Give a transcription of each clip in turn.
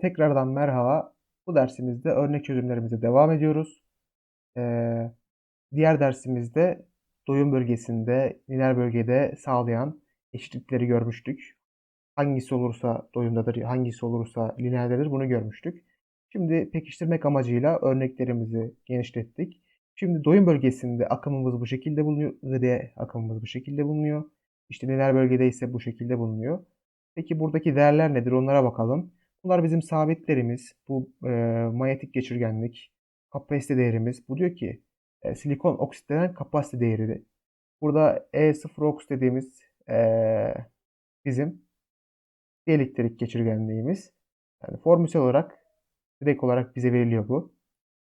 tekrardan merhaba. Bu dersimizde örnek çözümlerimize devam ediyoruz. Ee, diğer dersimizde doyum bölgesinde, lineer bölgede sağlayan eşitlikleri görmüştük. Hangisi olursa doyumdadır, hangisi olursa lineerdedir bunu görmüştük. Şimdi pekiştirmek amacıyla örneklerimizi genişlettik. Şimdi doyum bölgesinde akımımız bu şekilde bulunuyor. IDE akımımız bu şekilde bulunuyor. İşte lineer bölgede ise bu şekilde bulunuyor. Peki buradaki değerler nedir onlara bakalım. Bunlar bizim sabitlerimiz. Bu e, manyetik geçirgenlik, kapasite değerimiz. Bu diyor ki e, silikon oksit denen kapasite değeri. Burada E0 oks dediğimiz e, bizim elektrik geçirgenliğimiz. Yani formüsel olarak direkt olarak bize veriliyor bu.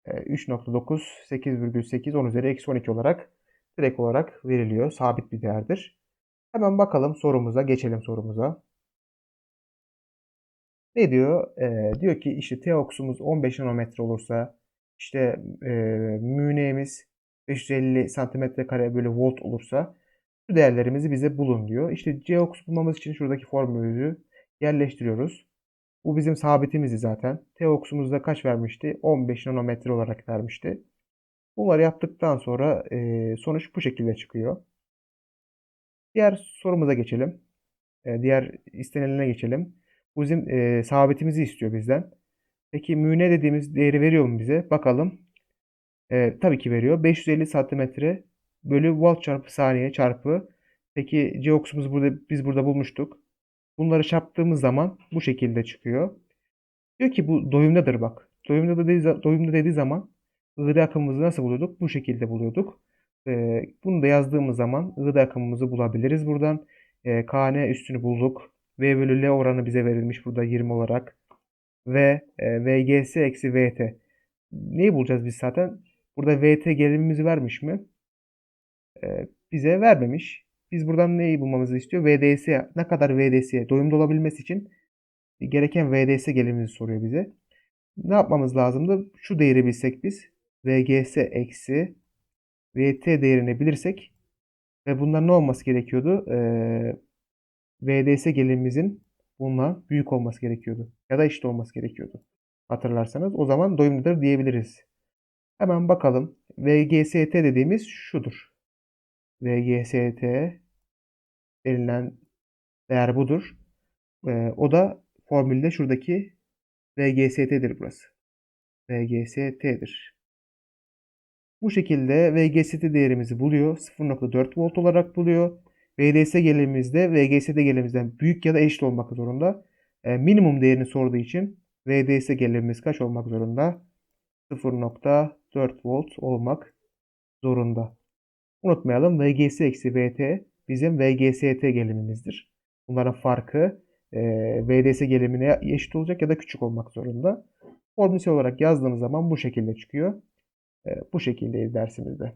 E, 3.9 8,8 10 üzeri eksi 12 olarak direkt olarak veriliyor. Sabit bir değerdir. Hemen bakalım sorumuza, geçelim sorumuza. Ne diyor? E, diyor ki işte T-oksumuz 15 nanometre olursa işte e, müneğimiz 550 santimetre kare bölü volt olursa şu değerlerimizi bize bulun diyor. İşte C-oks bulmamız için şuradaki formülü yerleştiriyoruz. Bu bizim sabitimizdi zaten. T-oksumuzda kaç vermişti? 15 nanometre olarak vermişti. Bunları yaptıktan sonra e, sonuç bu şekilde çıkıyor. Diğer sorumuza geçelim. E, diğer istenilene geçelim. Bu bizim e, sabitimizi istiyor bizden. Peki müne dediğimiz değeri veriyor mu bize? Bakalım. E, tabii ki veriyor. 550 santimetre bölü volt çarpı saniye çarpı. Peki C burada biz burada bulmuştuk. Bunları çarptığımız zaman bu şekilde çıkıyor. Diyor ki bu doyumdadır bak. Doyumda dediği, doyumda dediği zaman ığda akımımızı nasıl buluyorduk? Bu şekilde buluyorduk. E, bunu da yazdığımız zaman ığda akımımızı bulabiliriz buradan. E, KN üstünü bulduk. V bölü L oranı bize verilmiş burada 20 olarak. Ve e, VGS eksi VT. Neyi bulacağız biz zaten? Burada VT gerilimimizi vermiş mi? E, bize vermemiş. Biz buradan neyi bulmamızı istiyor? VDS ne kadar VDS'ye doyumda olabilmesi için gereken VDS gerilimimizi soruyor bize. Ne yapmamız lazımdı? Şu değeri bilsek biz VGS eksi VT değerini bilirsek ve bunlar ne olması gerekiyordu? Ee, VDS gerilimimizin bununla büyük olması gerekiyordu. Ya da eşit olması gerekiyordu. Hatırlarsanız o zaman doyumludur diyebiliriz. Hemen bakalım. VGST dediğimiz şudur. VGST verilen değer budur. Ee, o da formülde şuradaki VGST'dir burası. VGST'dir. Bu şekilde VGST değerimizi buluyor. 0.4 volt olarak buluyor. VDS gerilimimizde VGS'de gerilimimizden büyük ya da eşit olmak zorunda. E, minimum değerini sorduğu için VDS gerilimimiz kaç olmak zorunda? 0.4 volt olmak zorunda. Unutmayalım VGS VT bizim VGST gerilimimizdir. Bunların farkı e, VDS gerilimine eşit olacak ya da küçük olmak zorunda. Formülsel olarak yazdığımız zaman bu şekilde çıkıyor. E, bu şekildeydi dersimizde.